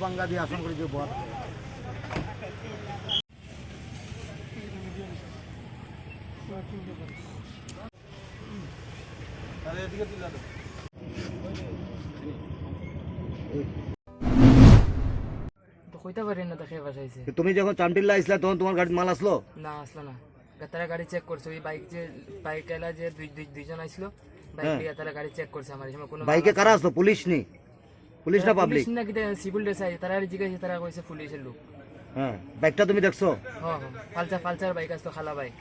বাঙ্গা দিয়ে আসন করে যে বল তো কইতে পারি না দেখে বাসাইছে। তুমি যখন চামটিল্লা আসলা তখন তোমার গাড়ি মাল আসলো? না আসলো না। তারা গাড়ি চেক করছে। ওই বাইক যে বাইক এলা যে দুই দুই- দুইজন আসলো বাইক হ্যাঁ। দিয়ে তারা গাড়ি চেক করছে আমার। কোনো বাইকে কারা আসলো? পুলিশ নি? পুলিশ না পাবলিক না কি সিভিল ড্রেস আছে তারা জিজ্ঞাসা তারা কইছে পুলিশের লোক। হ্যাঁ বাইকটা তুমি দেখছ? হ্যাঁ হ্যাঁ ফালচা ফালচার বাইক আসতো খালা বাইক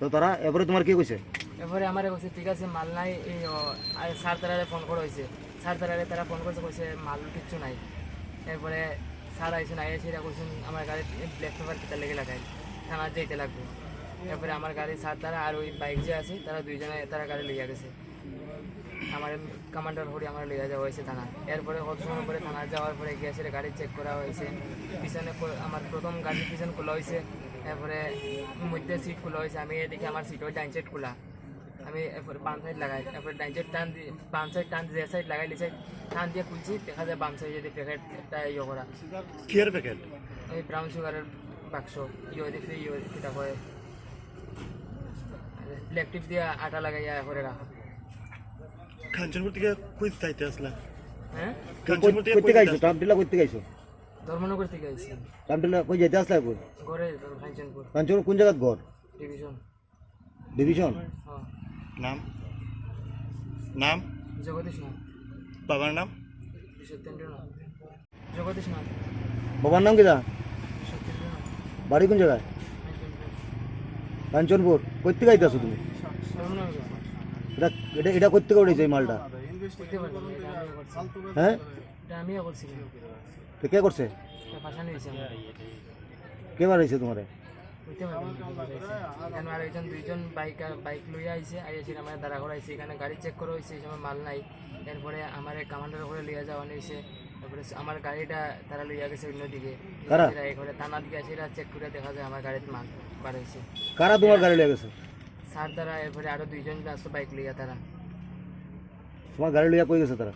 তো তারা এবারে তোমার কি কইছে? এরপরে আমার কইছে ঠিক আছে মাল নাই স্যার তারারে ফোন করা হয়েছে স্যার তারারে তারা ফোন করছে কইছে মাল কিচ্ছু নাই। এরপরে স্যার আইসেন আইয়া সেটা কইছেন আমার গাড়ি ব্ল্যাক পেপার কিতা লেগে লাগাই থানা যাইতে লাগবে। এরপরে আমার গাড়ি স্যার তারা আর ওই বাইক যে আছে তারা দুইজনে তারা গাড়ি লইয়া গেছে। আমার কমান্ডার হরি আমার লইয়া যাওয়া হয়েছে থানা। এরপরে কত সময় পরে থানা যাওয়ার পরে গিয়ে সেটা গাড়ি চেক করা হয়েছে। পিছনে আমার প্রথম গাড়ির পিছন খোলা হয়েছে। এরপরে মধ্যে সিট খোলা হয়েছে। আমি এদিকে আমার সিট ওই ডাইন সাইড খোলা। আমি এরপরে বাম সাইড লাগাই। তারপরে ডাইন সাইড টান দিয়ে বাম সাইড টান যে সাইড লাগাই লিছে টান দিয়ে খুলছি দেখা যায় বাম সাইডে যদি প্যাকেট একটা ইয়ে করা। কিয়ের প্যাকেট ওই ব্রাউন সুগারের বাক্স। ইয়ে দেখে ইয়ে কিতা করে। ব্ল্যাক টিপ দিয়ে আটা লাগাইয়া করে রাখা। কাঞ্চনপুর থেকে কই যাইতে আসলা। হ্যাঁ? কাঞ্চনপুর থেকে কইতে গাইছো চামটিল্লা কইতে গাইছো? ধর্মনগর থেকে আইছি। চামটিল্লা কই যেতে আসলা কই ঘরে কাঞ্চনপুর। কোন জায়গাত ঘর ডিভিশন। ডিভিশন? হ্যাঁ। নাম? নাম? জগদীশ নাথ। বাবার নাম? সত্যেন্দ্র জগদীশ নাথ। বাবার নাম কিটা সত্যেন্দ্র বাড়ি কোন জায়গায়? কাঞ্চনপুর। কইতে গাইতে আসো তুমি? ধর্মনগর। এটা এটা এটা করতে উঠেছে এই মালটা? হ্যাঁ? কে করছে? কে বাড়াইছে তোমারে? আর একজন দুইজন বাইক বাইক লইয়া আইছে আইসে আমার দাঁড়া করাইছে এখানে গাড়ি চেক করা? হয়েছে এই সময় মাল নাই এরপরে আমার কামান্ডার করে লইয়া যাওয়া হয়েছে তারপরে আমার গাড়িটা তারা লইয়া গেছে অন্যদিকে কারা? এখানে থানা দিকে সেটা চেক করে দেখা যায় আমার গাড়িতে মাল হয়েছে কারা তোমার গাড়ি লেগে গেছে? স্যার দ্বারা এরপরে আরও দুইজন আসতো বাইক লইয়া তারা। তোমার গাড়ি লইয়া কই গেছে তারা?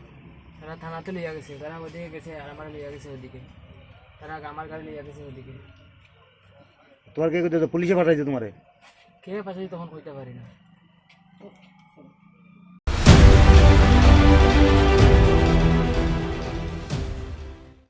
তারা থানাতে লইয়া গেছে তারা ওদিকে গেছে আর আমার লইয়া গেছে ওদিকে তারা আমার গাড়ি লইয়া গেছে ওদিকে তোমার কে কইতে পুলিশে পাঠাইছে তোমারে? কে পাঠাইছে তখন কইতে পারি না।